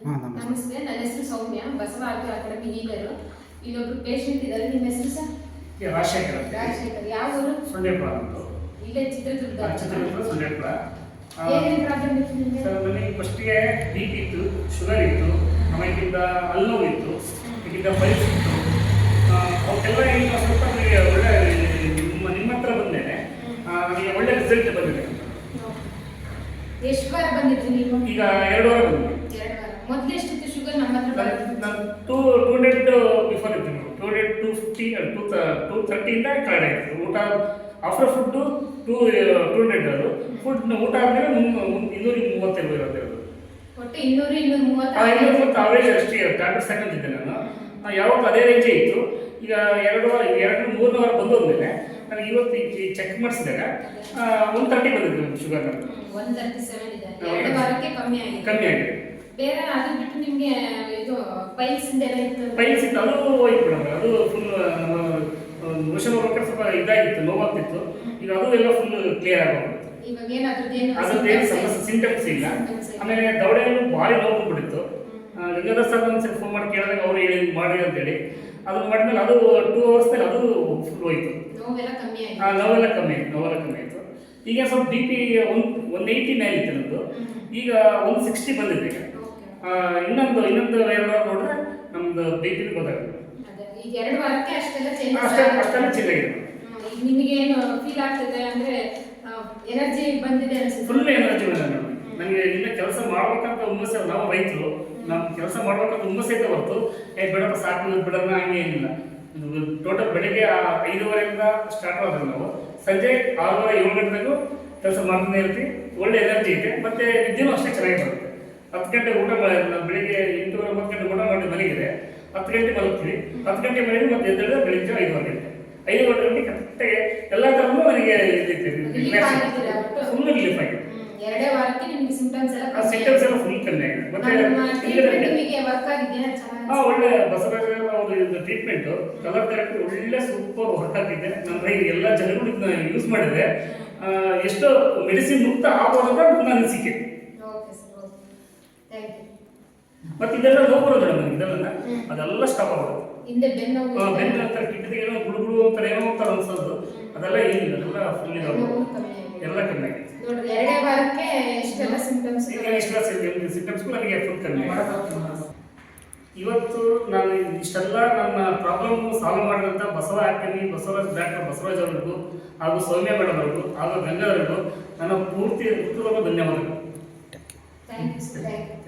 ನಮಸ್ತೆ. ನನ್ನ ಹೆಸರು Soumya Basava art academy leader. ಇಲ್ಲೊಬ್ರು ಪೇಷಂಟ್ ಇದ್ದಾರೆ ನಿಮ್ಮ ಹೆಸರು ಸರ್? ರಾಜಶೇಖರ್ ಅಂತ ರಾಜಶೇಖರ್ ಯಾವ ಊರು? ಸುಂಡೇಪುರ ಅಂತ. ಇಲ್ಲೇ ಚಿತ್ರದುರ್ಗ. ಚಿತ್ರದುರ್ಗ ಸುಂಡೇಪುರ ಆ, ಏನೇನು ಪ್ರಾಬ್ಲಮ್ ಇತ್ತು ನಿಮಗೆ? ಸರ್ ನನಗೆ ಫಸ್ಟಿಗೆ ಬಿ ಪಿ ಇತ್ತು ಶುಗರ್ ಇತ್ತು ಆಮೇಲಿಂದ ಅಲ್ಲೋ ಇತ್ತು ಇದಕ್ಕಿಂತ ಪೈಲ್ಸ್ ಇತ್ತು. ಆ, ಅವಕ್ಕೆಲ್ಲ ಈಗ ಸ್ವಲ್ಪ ನನಗೆ ಒಳ್ಳೆ ನಿಮ್ಮ ನಿಮ್ಮ ಹತ್ರ ಬಂದೇನೆ. ಆ, ನನಗೆ ಒಳ್ಳೆ ರಿಸಲ್ಟ್ ಬಂದಿದೆ. ಎಷ್ಟು ವಾರ ಬಂದಿದ್ರಿ ನೀವು? ಈಗ ಎರಡು ವಾರ ಬಂದಿದೆ. ಶುಗರ್ ನಮ್ಮ ಹತ್ರ? ನಾನು ಟೂ ಟೂ ಹಂಡ್ರೆಡ್ ಬಿಫೋರ್ ಇತ್ತು two hundred two fifty two two ಥರ್ಟಿಯಿಂದ ಕಡಿಮೆ ಆಯಿತು ಊಟ after food two two hundred ಅದು. ಫುಡ್ ಊಟ ಆದಮೇಲೆ ಇನ್ನೂರ ಮೂವತ್ತೈದು ಇರೋದು ಅದು ಒಟ್ಟು ಇನ್ನೂರು ಇನ್ನೂರ ಮೂವತ್ತು ಆ ಇನ್ನೂರ ಮೂವತ್ತು ಅವರೇಜ್ ಅಷ್ಟೇ ಟ್ಯಾಬ್ಲೆಟ್ಸ್ ತಗೊಂಡಿದ್ದೆ ನಾನು. ಯಾವಾಗ ಅದೇ ರೇಂಜೇ ಇತ್ತು. ಈಗ ಎರಡು ವಾರ ಎರಡು ಮೂರನೇ ವಾರ ಬಂದೋದ್ಮೇಲೆ ನನಗೆ ಇವತ್ತು ಚೆಕ್ ಮಾಡಿಸಿದಾಗ ಒನ್ ತರ್ಟಿ ಬಂದಿದ್ದು ಶುಗರ್ ಕಮ್ಮಿ ಆಗಿದೆ. ಬೇರೆ ಅದು ಬಿಟ್ಟು ನಿಮಗೆ ಇದು ಪೈಲ್ಸ್ ಎಲ್ಲ ಇತ್ತು. ಪೈಲ್ಸ್ ಇತ್ತು ಅದು ಹೋಯ್ತು ಮೇಡಮ್ ಅದು ಫುಲ್ ಮೋಷನ್ ಹೋಗೋಕೆ ಸ್ವಲ್ಪ ಇದಾಗಿತ್ತು ನೋವಾಗ್ತಿತ್ತು. ಈಗ ಅದು ಎಲ್ಲ ಫುಲ್ ಕ್ಲಿಯರ್ ಆಗೋದು ಇವಾಗ ಏನು ಅದು ಏನು ಸಮಸ್ಯೆ ಸಿಂಟಮ್ಸ್ ಇಲ್ಲ. ಆಮೇಲೆ ದವಡೆಯಲ್ಲೂ ಭಾರಿ ನೋವು ಬಿಡಿತ್ತು ಲಿಂಗದ ಸರ್ ಒಂದ್ಸರಿ ಫೋನ್ ಮಾಡಿ ಕೇಳಿದಾಗ ಅವ್ರು ಹೇಳಿ ಮಾಡಿ ಅಂತೇಳಿ. ಅದನ್ನ ಮಾಡಿದ್ಮೇಲೆ ಅದು ಟೂ ಅವರ್ಸ್ನಲ್ಲಿ ಅದು ಫುಲ್ ಹೋಯ್ತು. ನೋವೆಲ್ಲ ಕಮ್ಮಿ ಆಯ್ತು. ನೋವೆಲ್ಲ ಕಮ್ಮಿ ಆಯ್ತು ನೋವೆಲ್ಲ ಕಮ್ಮಿ ಆಯಿತು. ಈಗ ಸ್ವಲ್ಪ B P one one eighty nine ಇತ್ತು ನಮ್ಮದು ಈಗ ಒನ್ ಸಿಕ್ಸ್ಟಿ ಬಂದಿದೆ ಈಗ. ಇನ್ನೊಂದು ಇನ್ನೊಂದು ಎರಡು ವಾರ ನೋಡ್ರೆ ನಮ್ದು ಬಿ ಪಿ ಗೊತ್ತಾಗುತ್ತೆ ಈಗ ಎರಡು ವಾರಕ್ಕೆ ಅಷ್ಟೆಲ್ಲ ಚೇಂಜಸ್ ಅಷ್ಟೇ ಅಷ್ಟೆಲ್ಲ ಚೇಂಜ್ ಆಗಿದೆ. ನಿಮಗೆ ಏನು ಫೀಲ್ ಆಗ್ತದೆ ಅಂದ್ರೆ ಎನರ್ಜಿ ಬಂದಿದೆ ಅನ್ಸುತ್ತೆ? ಫುಲ್ ಎನರ್ಜಿ ನನಗೆ ಇನ್ನ ಕೆಲಸ ಮಾಡ್ಬೇಕಂತ ಹುಮ್ಮಸ್ಸೆ ನಾವು ರೈತರು. ನಮ್ಮ ಕೆಲಸ ಮಾಡ್ಬೇಕಂತ ಹುಮ್ಮಸ್ಸೆ ಐತೆ ಹೊರತು ಏ ಬಿಡಪ್ಪ ಸಾಕು ಬಿಡೋಣ ಹಂಗೆ ಏನಿಲ್ಲ. ಟೋಟಲ್ ಬೆಳಿಗ್ಗೆ ಆ ಐದೂವರೆಯಿಂದ ಸ್ಟಾರ್ಟ್ ಆದ್ರೆ ನಾವು ಸಂಜೆ ಆರೂವರೆ ಏಳು ಗಂಟೆಗೂ ಕೆಲಸ ಮಾಡ್ತಾನೆ ಇರ್ತೀವಿ. ಒಳ್ಳೆ ಎನರ್ಜಿ ಇದೆ. ಮತ್ತೆ ನಿದ್ದೆನೂ ಅಷ್ಟೇ ಚೆನ್ನಾಗಿ ಬರುತ್ತೆ. ಹತ್ತು ಗಂಟೆ ಊಟ ಬೆಳಿಗ್ಗೆ ಎಂಟೂವರೆ ಒಂಬತ್ತು ಗಂಟೆ ಊಟ ಮಾಡಿ ಮಲಗಿದ್ರೆ ಹತ್ತು ಗಂಟೆ ಮಲಗ್ತೀವಿ. ಹತ್ತು ಗಂಟೆ ಮಲಗಿ ಮತ್ತೆ ಎದ್ದೇಳಿದ್ರೆ ಬೆಳಿಗ್ಗೆ ಐದುವರೆ ಗಂಟೆ. ಐದುವರೆ ಗಂಟೆ ಕರೆಕ್ಟಾಗಿ ಎಲ್ಲ ಥರನೂ ನನಗೆ? ಫುಲ್ ರಿಲೀಫ್ ಆಗಿದೆ ಹ್ಮ್. ಎರಡೇ ವಾರಕ್ಕೆ ನಿಮ್ಗೆ ಸಿಂಪ್ಟಮ್ಸ್ ಎಲ್ಲ ಫುಲ್ ಕಮ್ಮಿ ಆಗಿದೆ. ಮತ್ತೆ ನಮ್ಮ ಟ್ರೀಟ್ಮೆಂಟ್ ನಿಮಗೆ ವರ್ಕ್ ಆಗಿದೆಯಾ? ಆ, ಚೆನ್ನಾಗಿ ಒಳ್ಳೆ ಬಸವರಾಜ ಅವ್ರ ಟ್ರೀಟ್ಮೆಂಟ್ ಕಲರ್ ಥೆರಪಿ ಒಳ್ಳೆ ಸೂಪರ್ ವರ್ಕ್ ಆಗಿದೆ ನನ್ನ ರೈ ಎಲ್ಲ ಜನಗಳು ಇದನ್ನ ಯೂಸ್ ಮಾಡಿದ್ರೆ ಎಷ್ಟೋ ಮೆಡಿಸಿನ್ ಮುಕ್ತ ಆಗೋದ್ರೆ ಅಂತ ನನ್ನ ಮತ್ತೆ ಇದೆಲ್ಲ ನೋವು ಬರೋದಿಲ್ಲ ನನಗೆ ಇದೆಲ್ಲ ಅದೆಲ್ಲ ಸ್ಟಾಪ್ ಆಗುತ್ತೆ ಹಿಂದೆ ಬೆನ್ನು ಆ, ಬೆನ್ನು ಅಂತ ಕಿಟ್ಟಿಗೆ ಏನೋ ಗುಳು ಗುಳು ಅಂತಾರೆ ಏನೋ ಅಂತಾರೆ ಅನ್ಸೋದು. ಅದೆಲ್ಲ ಏನಿಲ್ಲ ಅದೆಲ್ಲ ಫುಲ್ ಎಲ್ಲ ಕಮ್ಮಿ ಆಗಿದೆ. ನೋಡ್ರಿ ಎರಡೇ ವಾರಕ್ಕೆ ಇಷ್ಟೆಲ್ಲ ಸಿಂಪ್ಟಮ್ಸ್ ಈಗ ಸಿಂಪ್ಟಮ್ಸ್ ನನಗೆ ಫುಲ್ ಕಮ್ಮಿ ಇವತ್ತು ನಾನು ಇಷ್ಟೆಲ್ಲ ನನ್ನ ಪ್ರಾಬ್ಲಮ್ ಸಾಲ್ವ್ ಮಾಡಿದಂಥ ಬಸವ ಅಕಾಡೆಮಿ ಬಸವರಾಜ್ ಡಾಕ್ಟರ್ ಬಸವರಾಜ್ ಅವರಿಗೂ ಹಾಗೂ ಸೌಮ್ಯ ಮೇಡಮ್ ಅವರಿಗೂ ಹಾಗೂ ಗಂಗಾಧರಿಗೂ ನನ್ನ ಪೂರ್ತಿ ಹೃತ್ಪೂರ್ವಕ ಧನ್ಯವಾದಗಳು. Thank you, Sudeep.